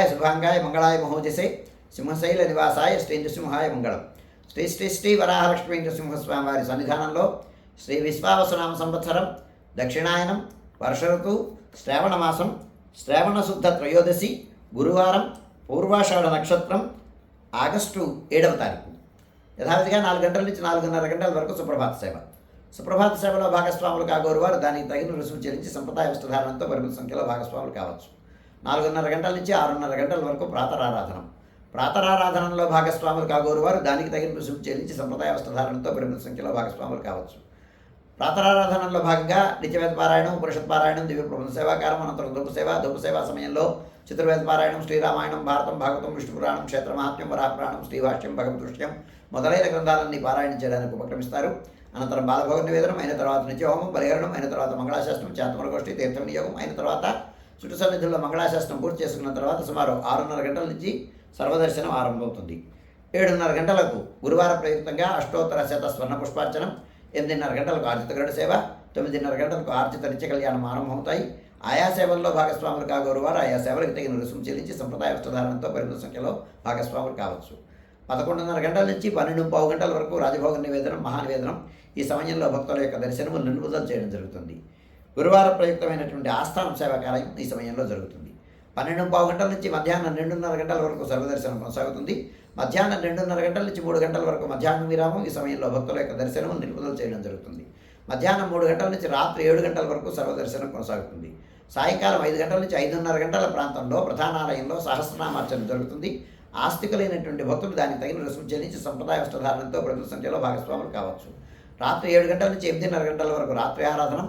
శుభాంగాయ మంగళాయ మహోజసే సింహశైల నివాసాయ శ్రీ నృసింహాయ మంగళం. శ్రీ శ్రీ శ్రీ వరాహలక్ష్మీ నృసింహస్వామి వారి సన్నిధానంలో శ్రీ విశ్వావసనామ సంవత్సరం దక్షిణాయనం వర్ష ఋతువు శ్రావణ మాసం శ్రావణ శుద్ధ త్రయోదశి గురువారం పూర్వాషాఢ నక్షత్రం ఆగస్టు ఏడవ తారీఖు. యథావిధిగా నాలుగు గంటల నుంచి నాలుగున్నర గంటల వరకు సుప్రభాత సేవ. సుప్రభాత సేవలో భాగస్వాములు కాగోరు వారు దానికి తగిన రుసుము చెల్లించి సంప్రదాయ వస్త్రధారణంతో పరిమిత సంఖ్యలో భాగస్వాములు కావచ్చు. నాలుగున్నర గంటల నుంచి ఆరున్నర గంటల వరకు ప్రాతరారాధనం. ప్రాతరారాధనలో భాగస్వాములు కాగోరు వారు దానికి తగిన రుసుము చెల్లించి సంప్రదాయ వస్త్రధారణతో పరిమిత సంఖ్యలో భాగస్వాములు కావచ్చు. ప్రాతరారాధనలో భాగంగా నిత్యవేద పారాయణం ఉపనిషత్ పారాయణం దివ్య ప్రబంధ సేవాకారం అనంతరం ధూప సేవ ధూప సేవా సమయంలో చతుర్వేద పారాయణం శ్రీరామాయణం భారతం భాగవతం విష్ణు పురాణం క్షేత్ర మహాత్మ్యం వరాపురాణం శ్రీభాష్యం భగవదృష్ట్యం మొదలైన గ్రంథాలన్నీ పారాయణం చేయడానికి ఉపక్రమిస్తారు. అనంతరం బాలభోగ నివేదనం అయిన తర్వాత నిత్యహోమం పరిహరణం అయిన తర్వాత మంగళాశాస్త్రం చేతమల గోష్ఠి తీర్థ వినియోగం అయిన తర్వాత చుట్టు సన్నిధిలో మంగళాశాస్త్రం పూర్తి చేసుకున్న తర్వాత సుమారు ఆరున్నర గంటల నుంచి సర్వదర్శనం ఆరంభమవుతుంది. ఏడున్నర గంటలకు గురువార ప్రయుక్తంగా అష్టోత్తర శత స్వర్ణ పుష్పార్చనం ఎనిమిదిన్నర గంటలకు ఆర్జిత గరుడ సేవ తొమ్మిదిన్నర గంటలకు ఆర్జిత నిత్య కళ్యాణం ఆరంభమవుతాయి. ఆయా సేవల్లో భాగస్వాములు కాగోరు వారు ఆయా సేవలకు తగిన రుసుము చెల్లించి సంప్రదాయ వస్త్రధారణతో పరిమిత సంఖ్యలో భాగస్వాములు కావచ్చు. పదకొండున్నర గంటల నుంచి పన్నెండు పావు గంటల వరకు రాజభోగ నివేదనం మహానివేదనం ఈ సమయంలో భక్తుల యొక్క దర్శనము నిలుపుదల చేయడం జరుగుతుంది. గురువార ప్రయుక్తమైనటువంటి ఆస్థానం సేవాకాలయం ఈ సమయంలో జరుగుతుంది. పన్నెండు పావు గంటల నుంచి మధ్యాహ్నం రెండున్నర గంటల వరకు సర్వదర్శనం కొనసాగుతుంది. మధ్యాహ్నం రెండున్నర గంటల నుంచి మూడు గంటల వరకు మధ్యాహ్నం విరామం ఈ సమయంలో భక్తుల యొక్క దర్శనం నిలుపుదల చేయడం జరుగుతుంది. మధ్యాహ్నం మూడు గంటల నుంచి రాత్రి ఏడు గంటల వరకు సర్వదర్శనం కొనసాగుతుంది. సాయంకాలం ఐదు గంటల నుంచి ఐదున్నర గంటల ప్రాంతంలో ప్రధానాలయంలో సహస్రనామార్చన జరుగుతుంది. ఆస్తికులైనటువంటి భక్తులు దానికి తగిన రుసుము చెల్లించి సంప్రదాయ వస్త్రధారణతో ప్రజల సంఖ్యలో భాగస్వాములు కావచ్చు. రాత్రి ఏడు గంటల నుంచి ఎనిమిదిన్నర గంటల వరకు రాత్రి ఆరాధనం